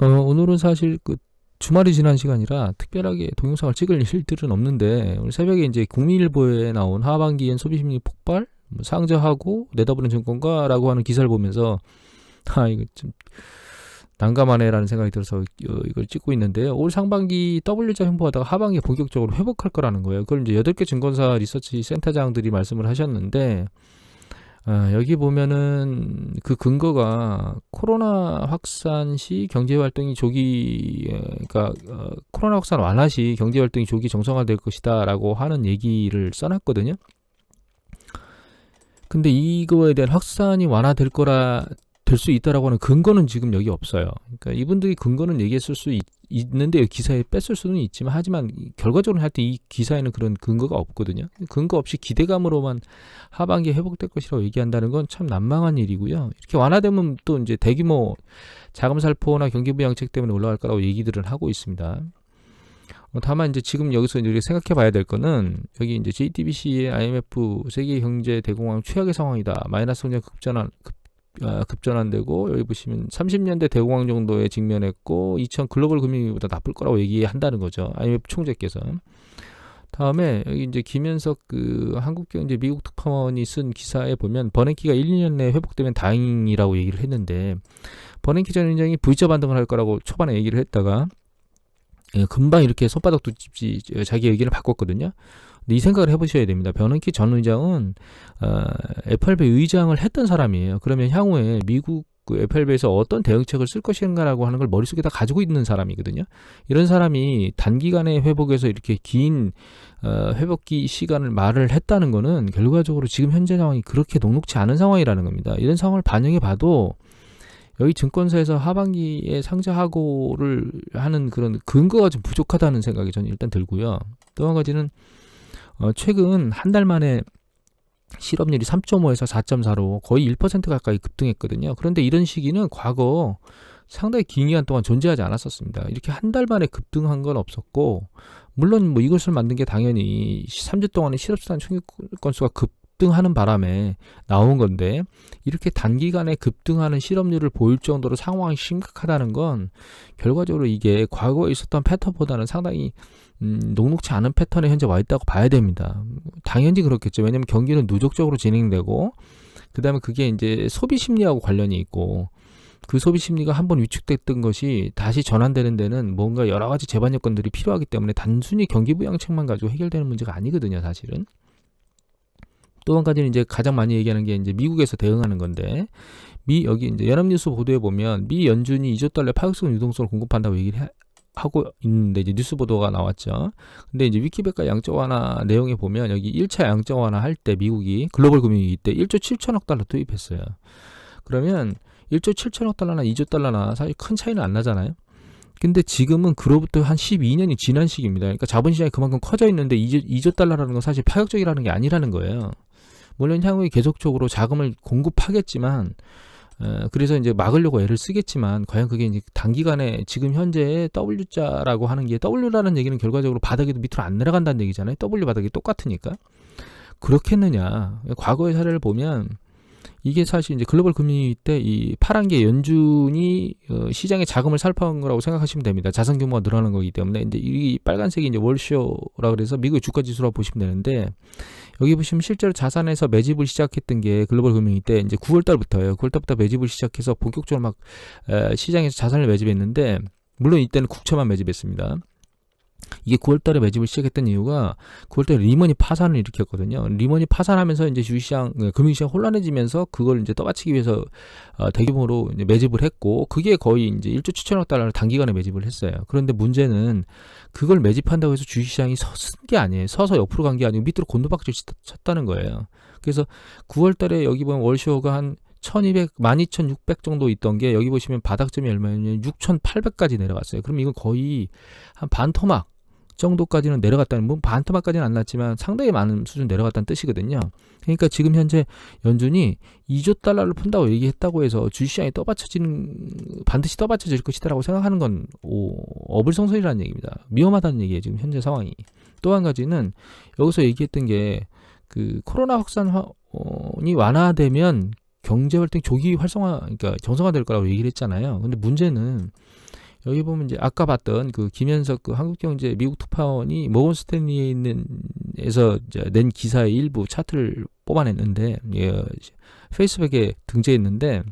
어, 오늘은 사실 그 주말이 지난 시간이라 특별하게 동영상을 찍을 일들은 없는데 오늘 새벽에 이제 국민일보에 나온 하반기엔 소비심리 폭발 뭐 상저하고 내다보는 증권가라고 하는 기사를 보면서 아 이거 좀 난감하네라는 생각이 들어서 어, 이걸 찍고 있는데요. 올 상반기 W자 횡보하다가 하반기에 본격적으로 회복할 거라는 거예요. 그걸 이제 8개 증권사 리서치 센터장들이 말씀을 하셨는데 아, 여기 보면은 그 근거가 코로나 확산 시 경제 활동이 조기 에, 그러니까 어, 코로나 확산 완화 시 경제 활동이 조기 정상화될 것이다라고 하는 얘기를 써놨거든요. 근데 이거에 대한 확산이 완화될 거라 될 수 있다라고 하는 근거는 지금 여기 없어요. 그러니까 이분들이 근거는 얘기했을 수 있, 있는데 기사에 뺐을 수는 있지만 하지만 결과적으로 할 때 이 기사에는 그런 근거가 없거든요. 근거 없이 기대감으로만 하반기에 회복될 것이라고 얘기한다는 건 참 난망한 일이고요. 이렇게 완화되면 또 이제 대규모 자금 살포나 경기 부양책 때문에 올라갈 거라고 얘기들을 하고 있습니다. 어, 다만 이제 지금 여기서 이제 생각해 봐야 될 거는 여기 이제 JTBC의 IMF 세계 경제 대공황 최악의 상황이다. 마이너스 성장 급전환 급, 아, 급전환되고 여기 보시면 30년대 대공황 정도에 직면했고 2000 글로벌 금융위기보다 나쁠 거라고 얘기한다는 거죠. IMF 총재께서. 다음에 여기 이제 김현석 그 한국경제 미국 특파원이 쓴 기사에 보면 버냉키가 1, 2년 내에 회복되면 다행이라고 얘기를 했는데 버냉키 전 위원장이 V자 반등을 할 거라고 초반에 얘기를 했다가 예, 금방 이렇게 손바닥 뒤집지 자기 의견을 바꿨거든요. 이 생각을 해보셔야 됩니다. 버냉키 전 의장은 어, FRB 의장을 했던 사람이에요. 그러면 향후에 미국 그 FRB에서 어떤 대응책을 쓸 것인가라고 하는 걸 머릿속에 다 가지고 있는 사람이거든요. 이런 사람이 단기간에 회복해서 이렇게 긴 어, 회복기 시간을 말을 했다는 거는 결과적으로 지금 현재 상황이 그렇게 녹록치 않은 상황이라는 겁니다. 이런 상황을 반영해 봐도 여기 증권사에서 하반기에 상장하고를 하는 그런 근거가 좀 부족하다는 생각이 저는 일단 들고요. 또 한 가지는 어, 최근 한 달 만에 실업률이 3.5에서 4.4로 거의 1% 가까이 급등했거든요. 그런데 이런 시기는 과거 상당히 긴 기간 동안 존재하지 않았었습니다. 이렇게 한 달 만에 급등한 건 없었고, 물론 뭐 이것을 만든 게 당연히 3주 동안에 실업수단 총액 건수가 급 등하는 바람에 나온 건데, 이렇게 단기간에 급등하는 실업률을 보일 정도로 상황이 심각하다는 건 결과적으로 이게 과거에 있었던 패턴보다는 상당히 음, 녹록치 않은 패턴에 현재 와 있다고 봐야 됩니다. 당연히 그렇겠죠. 왜냐하면 경기는 누적적으로 진행되고 그 다음에 그게 이제 소비 심리하고 관련이 있고 그 소비 심리가 한번 위축됐던 것이 다시 전환되는 데는 뭔가 여러 가지 재반 여건들이 필요하기 때문에 단순히 경기 부양책만 가지고 해결되는 문제가 아니거든요, 사실은. 또 한 가지는 이제 가장 많이 얘기하는 게 이제 미국에서 대응하는 건데 미 여기 이제 연합뉴스 보도에 보면 미 연준이 2조 달러 파격성 유동성을 공급한다고 얘기를 해, 하고 있는데 이제 뉴스 보도가 나왔죠. 근데 이제 위키백과 양적 완화 내용에 보면 여기 1차 양적 완화 할 때 미국이 글로벌 금융위기 때 1조 7천억 달러 투입했어요. 그러면 1조 7천억 달러나 2조 달러나 사실 큰 차이는 안 나잖아요. 근데 지금은 그로부터 한 12년이 지난 시기입니다. 그러니까 자본시장이 그만큼 커져 있는데 2조, 2조 달러라는 건 사실 파격적이라는 게 아니라는 거예요. 물론 향후에 계속적으로 자금을 공급하겠지만 어, 그래서 이제 막으려고 애를 쓰겠지만 과연 그게 이제 단기간에 지금 현재 W자라고 하는 게 W라는 얘기는 결과적으로 바닥에도 밑으로 안 내려간다는 얘기잖아요. W 바닥이 똑같으니까 그렇겠느냐? 과거의 사례를 보면 이게 사실 이제 글로벌 금융위기 때이 파란 게 연준이 어, 시장에 자금을 살포한 거라고 생각하시면 됩니다. 자산 규모가 늘어나는 거기 때문에 이제 이 빨간색이 이제 월쇼라 그래서 미국의 주가 지수라고 보시면 되는데 여기 보시면 실제로 자산에서 매집을 시작했던 게 글로벌 금융위 때 이제 9월 달부터예요. 9월 달부터 매집을 시작해서 본격적으로 막 에, 시장에서 자산을 매집했는데 물론 이때는 국채만 매집했습니다. 이게 9월달에 매집을 시작했던 이유가 9월달에 리먼이 파산을 일으켰거든요. 리먼이 파산하면서 이제 주식시장, 그 금융시장 혼란해지면서 그걸 이제 떠받치기 위해서 어, 대규모로 매집을 했고 그게 거의 이제 1조 7천억 달러를 단기간에 매집을 했어요. 그런데 문제는 그걸 매집한다고 해서 주식시장이 섰은 게 아니에요. 서서 옆으로 간 게 아니고 밑으로 곤두박질 쳤다는 거예요. 그래서 9월달에 여기 보면 월쇼가 한 1200, 12600 정도 있던 게 여기 보시면 바닥점이 얼마냐면 6800까지 내려갔어요. 그럼 이건 거의 한 반 토막 정도까지는 내려갔다는 뭐 반토막까지는 안 났지만 상당히 많은 수준 내려갔다는 뜻이거든요. 그러니까 지금 현재 연준이 2조 달러를 푼다고 얘기했다고 해서 주식시장이 떠받쳐지는 반드시 떠받쳐질 것이다라고 생각하는 건 오, 어불성설이라는 얘기입니다. 위험하다는 얘기예요. 지금 현재 상황이. 또 한 가지는 여기서 얘기했던 게 그 코로나 확산이 완화되면 경제 활동 조기 활성화 그러니까 정상화될 거라고 얘기를 했잖아요. 근데 문제는 여기 보면 이제 아까 봤던 그 김현석 그 한국경제 미국 특파원이 모건 스탠리에 있는 에서 이제 낸 기사의 일부 차트를 뽑아냈는데 예, 페이스북에 등재했는데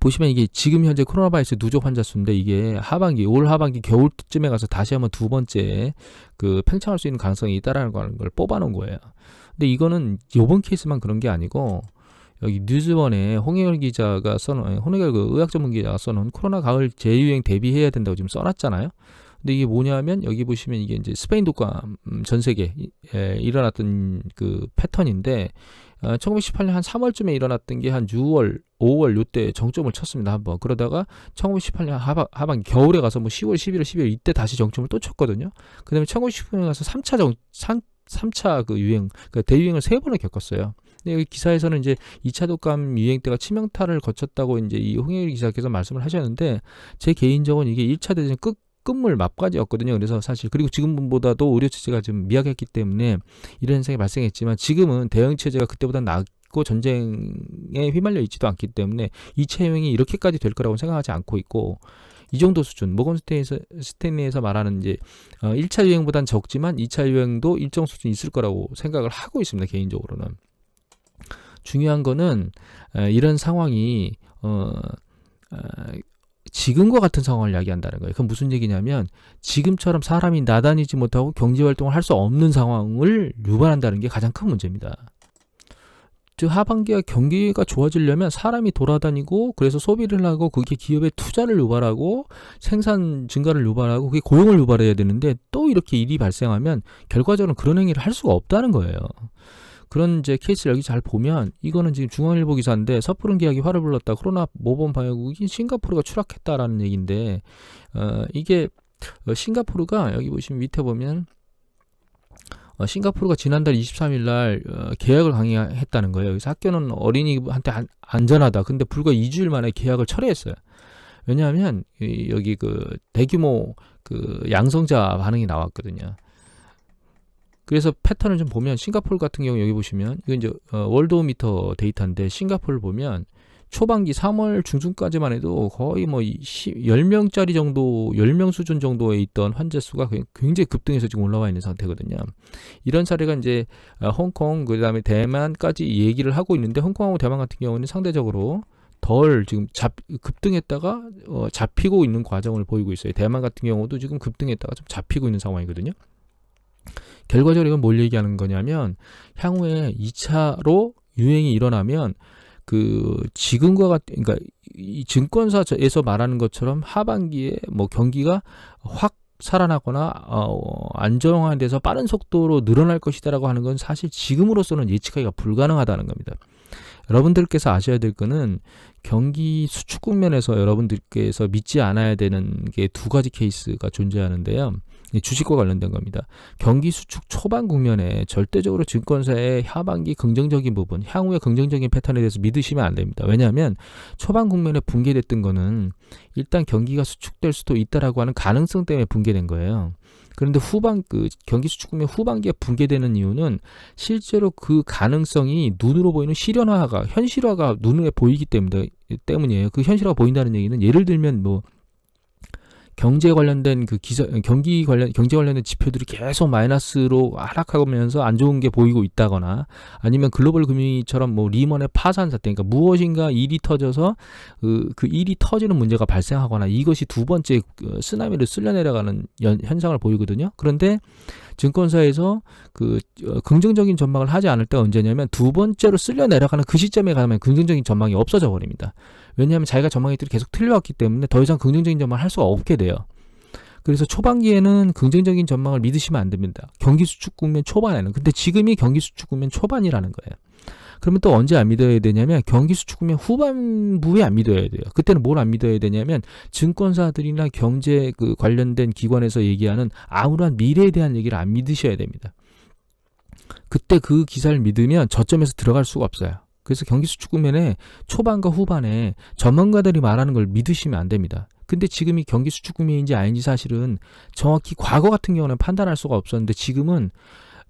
보시면 이게 지금 현재 코로나 바이러스 누적 환자 수인데 이게 하반기 올 하반기 겨울쯤에 가서 다시 한번 두 번째 그 팽창할 수 있는 가능성이 있다라는 걸 뽑아놓은 거예요. 근데 이거는 요번 케이스만 그런 게 아니고 여기 뉴즈원에 홍해열 기자가 써놓은 홍해열 그 의학 전문 기자가 써놓은 코로나 가을 재유행 대비해야 된다고 지금 써놨잖아요. 근데 이게 뭐냐면 여기 보시면 이게 이제 스페인 독감 전 세계에 일어났던 그 패턴인데 어, 1918년 한 3월쯤에 일어났던 게 한 6월, 5월 요때 정점을 쳤습니다 한번. 그러다가 1918년 하반, 하반기 겨울에 가서 뭐 10월, 11월, 12월 이때 다시 정점을 또 쳤거든요. 그다음에 1919년에 가서 3차 정 3, 3차 그 유행, 그 대유행을 세 번을 겪었어요. 근데 여기 기사에서는 이제 2차 독감 유행 때가 치명타를 거쳤다고 이제 이 홍혜일 기자께서 말씀을 하셨는데 제 개인적으로는 이게 1차 대전 끝 끝물 막바지였거든요. 그래서 사실 그리고 지금보다도 의료 체제가 좀 미약했기 때문에 이런 현상이 발생했지만 지금은 대응 체제가 그때보다 낫고 전쟁에 휘말려 있지도 않기 때문에 2차 유행이 이렇게까지 될 거라고 생각하지 않고 있고 이 정도 수준 모건 스테이에서 스탠리에서 말하는 이제 어, 1차 유행보단 적지만 2차 유행도 일정 수준 있을 거라고 생각을 하고 있습니다. 개인적으로는 중요한 거는 에, 이런 상황이 어, 어 지금과 같은 상황을 이야기한다는 거예요. 그건 무슨 얘기냐면 지금처럼 사람이 나다니지 못하고 경제 활동을 할 수 없는 상황을 유발한다는 게 가장 큰 문제입니다. 즉 하반기가 경기가 좋아지려면 사람이 돌아다니고 그래서 소비를 하고 그게 기업의 투자를 유발하고 생산 증가를 유발하고 그게 고용을 유발해야 되는데 또 이렇게 일이 발생하면 결과적으로 그런 행위를 할 수가 없다는 거예요. 그런 이제 케이스를 여기 잘 보면 이거는 지금 중앙일보 기사인데 섣부른 계약이 화를 불렀다. 코로나 모범 방역국인 싱가포르가 추락했다라는 얘기인데 어 이게 어, 싱가포르가 여기 보시면 밑에 보면 어, 싱가포르가 지난달 23일 날 어, 계약을 강행했다는 거예요. 그래서 학교는 어린이한테 안, 안전하다. 근데 불과 2주일 만에 계약을 철회했어요. 왜냐하면 이, 여기 그 대규모 그 양성자 반응이 나왔거든요. 그래서 패턴을 좀 보면 싱가폴 같은 경우 여기 보시면 이건 이제 어, 월도미터 데이터인데 싱가폴 보면 초반기 3월 중순까지만 해도 거의 뭐 10명짜리 정도, 10명 수준 정도에 있던 환자 수가 굉장히 급등해서 지금 올라와 있는 상태거든요. 이런 사례가 이제 어, 홍콩, 그 다음에 대만까지 얘기를 하고 있는데 홍콩하고 대만 같은 경우는 상대적으로 덜 지금 잡, 급등했다가 어, 잡히고 있는 과정을 보이고 있어요. 대만 같은 경우도 지금 급등했다가 좀 잡히고 있는 상황이거든요. 결과적으로 이건 뭘 얘기하는 거냐면 향후에 2차로 유행이 일어나면 그 지금과 같은 그러니까 이 증권사에서 말하는 것처럼 하반기에 뭐 경기가 확 살아나거나 어, 안정화돼서 빠른 속도로 늘어날 것이다라고 하는 건 사실 지금으로서는 예측하기가 불가능하다는 겁니다. 여러분들께서 아셔야 될 거는 경기 수축 국면에서 여러분들께서 믿지 않아야 되는 게 두 가지 케이스가 존재하는데요. 주식과 관련된 겁니다. 경기 수축 초반 국면에 절대적으로 증권사의 하반기 긍정적인 부분, 향후의 긍정적인 패턴에 대해서 믿으시면 안 됩니다. 왜냐하면 초반 국면에 붕괴됐던 거는 일단 경기가 수축될 수도 있다라고 하는 가능성 때문에 붕괴된 거예요. 그런데 후반 그 경기 수축 국면 후반기에 붕괴되는 이유는 실제로 그 가능성이 눈으로 보이는 실현화가 현실화가 눈에 보이기 때문에 때문이에요. 그 현실화가 보인다는 얘기는 예를 들면 뭐 경제 관련된 그 기사 경기 관련 경제 관련된 지표들이 계속 마이너스로 하락하면서 안 좋은 게 보이고 있다거나 아니면 글로벌 금융위처럼 뭐 리먼의 파산 사태 그러니까 무엇인가 일이 터져서 그, 그 일이 터지는 문제가 발생하거나 이것이 두 번째 그 쓰나미를 쓸려 내려가는 현상을 보이거든요. 그런데 증권사에서 그 어, 긍정적인 전망을 하지 않을 때가 언제냐면 두 번째로 쓸려 내려가는 그 시점에 가면 긍정적인 전망이 없어져 버립니다. 왜냐하면 자기가 전망했더니 계속 틀려왔기 때문에 더 이상 긍정적인 전망을 할 수가 없게 돼요. 그래서 초반기에는 긍정적인 전망을 믿으시면 안 됩니다. 경기 수축 국면 초반에는. 근데 지금이 경기 수축 국면 초반이라는 거예요. 그러면 또 언제 안 믿어야 되냐면 경기 수축 국면 후반부에 안 믿어야 돼요. 그때는 뭘 안 믿어야 되냐면 증권사들이나 경제 그 관련된 기관에서 얘기하는 아무런 미래에 대한 얘기를 안 믿으셔야 됩니다. 그때 그 기사를 믿으면 저점에서 들어갈 수가 없어요. 그래서 경기 수축 국면에 초반과 후반에 전문가들이 말하는 걸 믿으시면 안 됩니다. 근데 지금이 경기 수축 국면인지 아닌지 사실은 정확히 과거 같은 경우는 판단할 수가 없었는데 지금은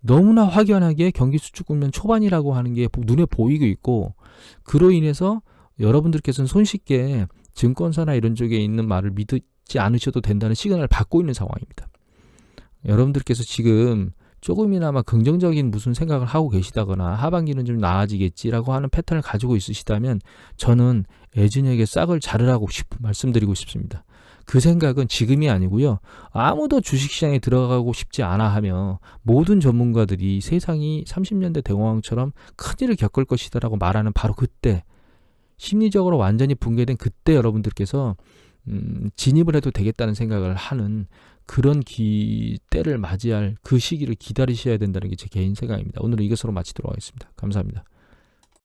너무나 확연하게 경기 수축 국면 초반이라고 하는 게 눈에 보이고 있고 그로 인해서 여러분들께서는 손쉽게 증권사나 이런 쪽에 있는 말을 믿지 않으셔도 된다는 시그널을 받고 있는 상황입니다. 여러분들께서 지금 조금이나마 긍정적인 무슨 생각을 하고 계시다거나 하반기는 좀 나아지겠지라고 하는 패턴을 가지고 있으시다면 저는 애진에게 싹을 자르라고 싶, 말씀드리고 싶습니다. 그 생각은 지금이 아니고요. 아무도 주식시장에 들어가고 싶지 않아 하며 모든 전문가들이 세상이 30년대 대공황처럼 큰일을 겪을 것이다라고 말하는 바로 그때 심리적으로 완전히 붕괴된 그때 여러분들께서 음, 진입을 해도 되겠다는 생각을 하는 그런 기 때를 맞이할 그 시기를 기다리셔야 된다는 게 제 개인 생각입니다. 오늘은 이것으로 마치도록 하겠습니다. 감사합니다.